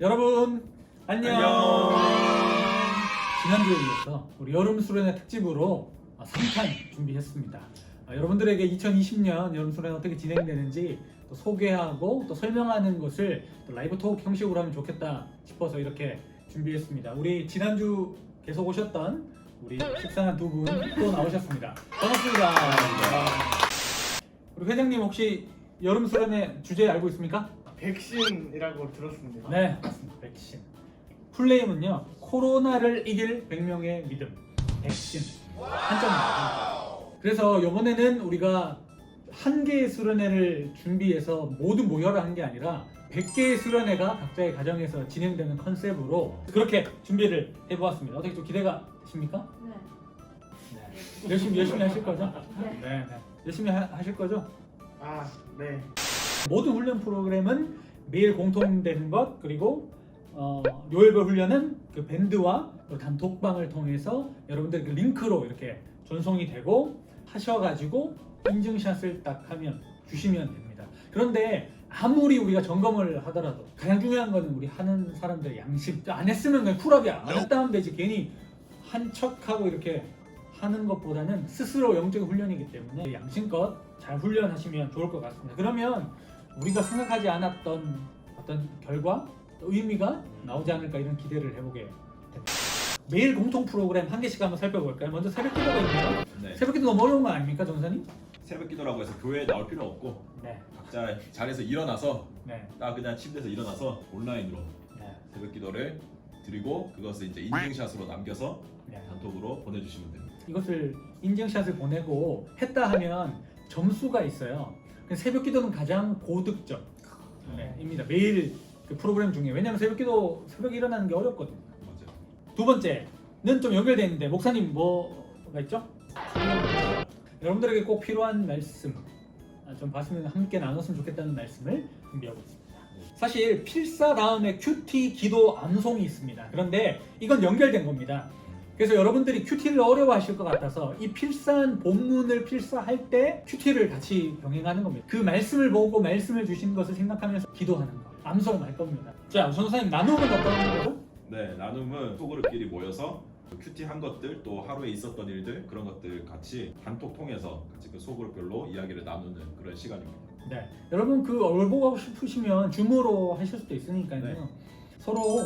여러분 안녕. 안녕. 지난주에 이어서 우리 여름 수련회 특집으로 3탄 준비했습니다. 아, 여러분들에게 2020년 여름 수련회 어떻게 진행되는지 또 소개하고 또 설명하는 것을 또 라이브 토크 형식으로 하면 좋겠다 싶어서 이렇게 준비했습니다. 우리 지난주 계속 오셨던 우리 식상한 두 분 또 나오셨습니다. 반갑습니다. 우리 회장님 혹시 여름 수련회 주제 알고 있습니까? 백신이라고 들었습니다. 네, 맞습니다. 백신. 풀네임은요. 코로나를 이길 100명의 믿음. 백신. 한점입니다. 그래서 이번에는 우리가 한 개의 수련회를 준비해서 모두 모여라 한 게 아니라 100개의 수련회가 각자의 가정에서 진행되는 컨셉으로 그렇게 준비를 해보았습니다. 어떻게 좀 기대가 되십니까? 네. 네. 열심히 열심히 하실 거죠? 네. 네, 네. 열심히 하, 하실 거죠? 아, 네. 모든 훈련 프로그램은 매일 공통되는 것 그리고 어, 요일별 훈련은 그 밴드와 또 단톡방을 통해서 여러분들 그 링크로 이렇게 전송이 되고 하셔가지고 인증샷을 딱 하면 주시면 됩니다. 그런데 아무리 우리가 점검을 하더라도 가장 중요한 거는 우리 하는 사람들의 양심. 안 했으면 그냥 쿨하게 안 했다 하면 되지. 괜히 한 척하고 이렇게 하는 것보다는 스스로 영적인 훈련이기 때문에 양심껏 잘 훈련하시면 좋을 것 같습니다. 그러면 우리가 생각하지 않았던 어떤 결과, 또 의미가 나오지 않을까 이런 기대를 해보게 됩니다. 매일 공통 프로그램 한 개씩 한번 살펴볼까요? 먼저 새벽 기도가 있네요. 네. 새벽 기도 너무 어려운 거 아닙니까, 전사님? 새벽 기도라고 해서 교회에 나올 필요 없고 네, 각자 자리에서 일어나서 네, 딱 그냥 침대에서 일어나서 온라인으로 네, 새벽 기도를 드리고 그것을 이제 인증샷으로 남겨서 네. 단톡으로 보내주시면 됩니다. 이것을 인증샷을 보내고 했다 하면 점수가 있어요. 새벽 기도는 가장 고득점. 네, 입니다. 매일 그 프로그램 중에 왜냐하면 새벽 기도 새벽에 일어나는 게 어렵거든요. 맞아요. 두 번째는 좀 연결돼 있는데 목사님 뭐가 있죠? 여러분들에게 꼭 필요한 말씀 아, 좀 봤으면 함께 나눴으면 좋겠다는 말씀을 준비하고 있습니다. 사실 필사 다음에 큐티 기도 암송이 있습니다. 그런데 이건 연결된 겁니다. 그래서 여러분들이 큐티를 어려워하실 것 같아서 이 필사한 본문을 필사할 때 큐티를 같이 병행하는 겁니다. 그 말씀을 보고 말씀을 주신 것을 생각하면서 기도하는 거, 암송할 겁니다. 자, 우선 선생님 나누면 어떤 거죠? 네, 나눔은 소그룹끼리 모여서 그 큐티 한 것들 또 하루에 있었던 일들 그런 것들 같이 단톡 통해서 같이 그 소그룹별로 이야기를 나누는 그런 시간입니다. 네, 여러분 그 얼보고 싶으시면 줌으로 하실 수도 있으니까요. 네. 서로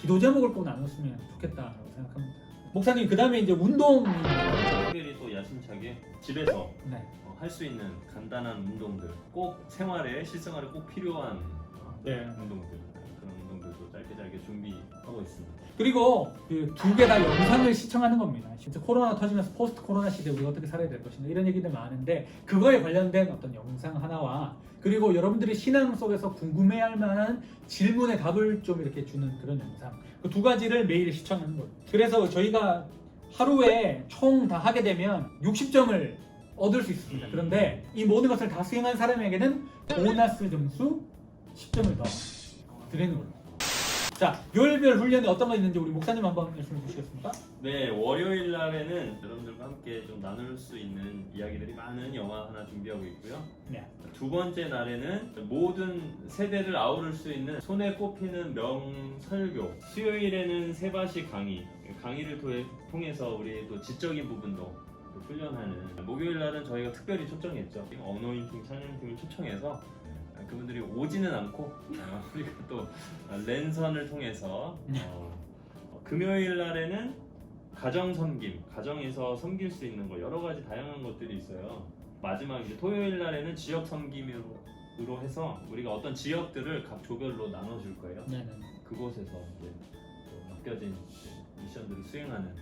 기도 제목을 꼭 나눴으면 좋겠다라고 생각합니다. 목사님 그 다음에 이제 운동. 특별히 또 야심차게 집에서 네, 할 수 있는 간단한 운동들 꼭 생활에 실생활에 꼭 필요한 어, 네. 운동들 짧게 준비하고 있습니다. 그리고 그 두 개 다 영상을 시청하는 겁니다. 진짜 코로나 터지면서 포스트 코로나 시대 우리가 어떻게 살아야 될 것인가 이런 얘기들 많은데 그거에 관련된 어떤 영상 하나와 그리고 여러분들이 신앙 속에서 궁금해할 만한 질문에 답을 좀 이렇게 주는 그런 영상 그 두 가지를 매일 시청하는 거예요. 그래서 저희가 하루에 총 다 하게 되면 60점을 얻을 수 있습니다. 그런데 이 모든 것을 다 수행한 사람에게는 보너스 점수 10점을 더 드리는 거예요. 자, 요일별 훈련이 어떤 거 있는지 우리 목사님 한번 말씀해 주시겠습니까? 네 월요일 날에는 여러분들과 함께 좀 나눌 수 있는 이야기들이 많은 영화 하나 준비하고 있고요. 네. 두 번째 날에는 모든 세대를 아우를 수 있는 손에 꼽히는 명설교. 수요일에는 세바시 강의. 강의를 통해서 우리 또 지적인 부분도 또 훈련하는. 목요일 날은 저희가 특별히 초청했죠. 어노인팅 찬양팀을 초청해서 그분들이 오지는 않고 어, 우리가 또 랜선을 통해서 어, 어, 금요일 날에는 가정 섬김, 가정에서 섬길 수 있는 거 여러 가지 다양한 것들이 있어요. 마지막 이제 토요일 날에는 지역 섬김으로 으로 해서 우리가 어떤 지역들을 각 조별로 나눠줄 거예요. 네, 네. 그곳에서 이제 또 맡겨진 이제 미션들을 수행하는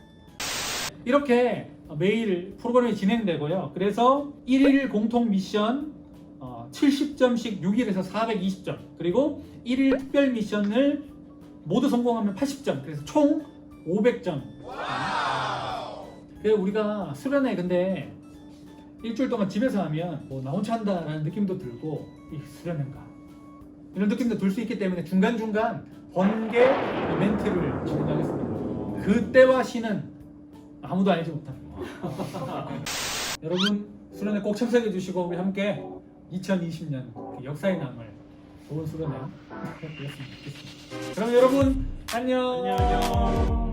이렇게 매일 프로그램이 진행되고요. 그래서 1일 공통 미션 어, 70점씩 6일에서 420점. 그리고 1일 특별 미션을 모두 성공하면 80점. 그래서 총 500점. 그래서 우리가 수련회 근데 일주일 동안 집에서 하면 뭐 나 혼자 한다라는 느낌도 들고 이 수련회인가? 이런 느낌도 들 수 있기 때문에 중간중간 번개 멘트를 진행하겠습니다. 그때와 시는 아무도 알지 못합니다. 여러분 수련회 꼭 참석해 주시고 우리 함께 2020년 그 역사의 남을 좋은 수련회 되었으면 좋겠습니다. 그럼 여러분 안녕. 안녕.